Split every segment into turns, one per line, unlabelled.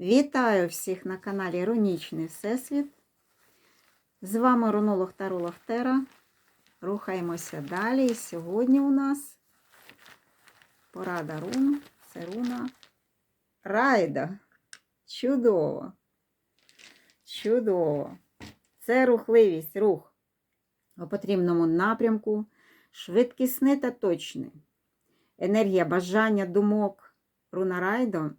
Вітаю всіх на каналі Рунічний Всесвіт. З вами рунолог Таролог Тера. Рухаємося далі. Сьогодні у нас порада рун. Це руна Райда. Чудово. Чудово. Це рухливість, рух у потрібному напрямку, швидкісний та точний. Енергія бажання, думок руна Райдо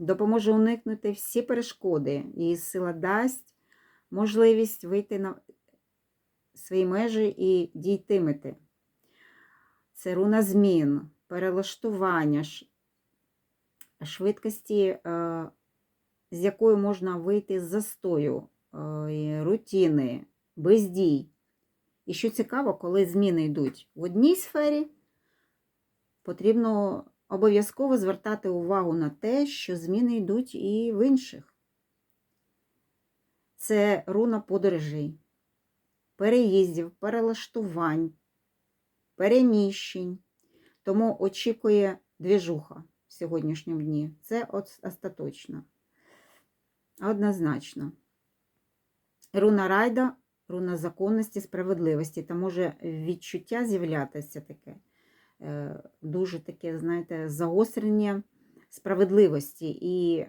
допоможе уникнути всі перешкоди. Її сила дасть можливість вийти на свої межі і дійтимете. Це руна змін, перелаштування, швидкості, е, з якою можна вийти з застою, е, рутини, бездій. І що цікаво, коли зміни йдуть в одній сфері, потрібно обов'язково звертати увагу на те, що зміни йдуть і в інших. Це руна подорожей, переїздів, перелаштувань, переміщень. Тому очікує двіжуха в сьогоднішньому дні. Це остаточно. Однозначно. Руна райда, руна законності, справедливості. Та може відчуття з'являтися таке дуже таке, знаєте, загострення справедливості і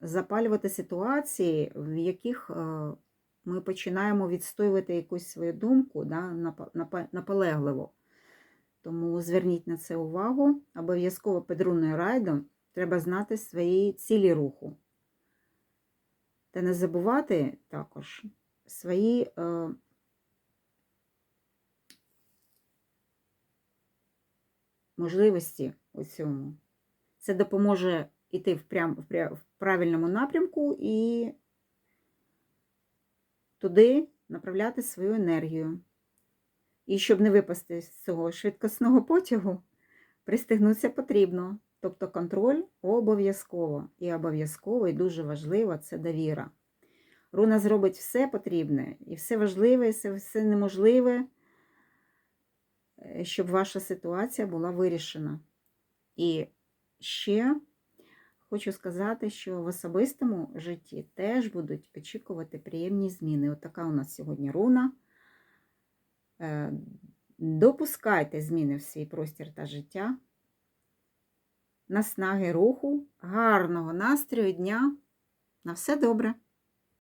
запалювати ситуації, в яких е, ми починаємо відстоювати якусь свою думку да, наполегливо. Тому зверніть на це увагу. Обов'язково під райдом треба знати свої цілі руху. Та не забувати також свої можливості у цьому. Це допоможе йти в, прям, в, правильному напрямку і туди направляти свою енергію. І щоб не випасти з цього швидкісного потягу, пристигнутися потрібно. Тобто контроль обов'язково. І обов'язково, і дуже важливо це довіра. Руна зробить все потрібне, і все важливе, і все, неможливе, щоб ваша ситуація була вирішена. І ще хочу сказати, що в особистому житті теж будуть очікувати приємні зміни. От у нас сьогодні руна. Е, Допускайте зміни в свій простір та життя. Наснаги руху, гарного настрою дня. На все добре!